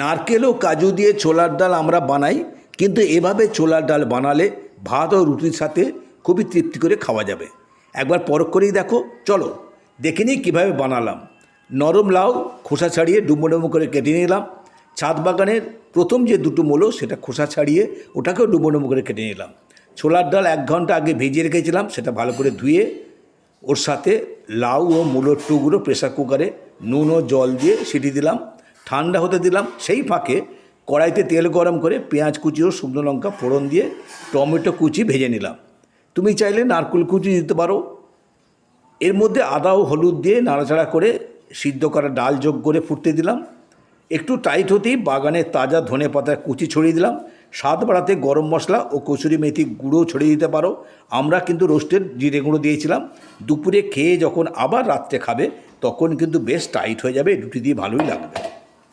নারকেল ও কাজু দিয়ে ছোলার ডাল আমরা বানাই, কিন্তু এভাবে ছোলার ডাল বানালে ভাত ও রুটির সাথে খুবই তৃপ্তি করে খাওয়া যাবে। একবার পরখ করেই দেখো, চলো, দেখে নিই কীভাবে বানালাম। নরম লাউ, খোসা ছাড়িয়ে ডুমো ডুমো করে কেটে নিলাম। ছাদ বাগানের প্রথম যে দুটো মূলো, সেটা খোসা ছাড়িয়ে ওটাকেও ডুমো ডুমো করে কেটে নিলাম। ছোলার ডাল এক ঘণ্টা আগে ভিজিয়ে রেখেছিলাম, সেটা ভালো করে ধুয়ে ওর সাথে লাউ ও মূলোর টুকরো প্রেসার কুকারে নুন ও জল দিয়ে সিটি দিলাম। ঠান্ডা হতে দিলাম, সেই ফাঁকে কড়াইতে তেল গরম করে পেঁয়াজ কুচি ও শুকনো লঙ্কা ফোড়ন দিয়ে টমেটো কুচি ভেজে নিলাম। তুমি চাইলে নারকেল কুচি দিতে পারো। এর মধ্যে আদা ও হলুদ দিয়ে নাড়াচাড়া করে সিদ্ধ করা ডাল যোগ করে ফুটতে দিলাম। একটু টাইট হতেই বাগানের তাজা ধনে পাতার কুচি ছড়িয়ে দিলাম। স্বাদ বাড়াতে গরম মশলা ও কচুরি মেথি গুঁড়ো ছড়িয়ে দিতে পারো। আমরা কিন্তু রোস্টেড জিরে গুঁড়ো দিয়েছিলাম। দুপুরে খেয়ে যখন আবার রাত্রে খাবে, তখন কিন্তু বেশ টাইট হয়ে যাবে, রুটি দিয়ে ভালোই লাগবে।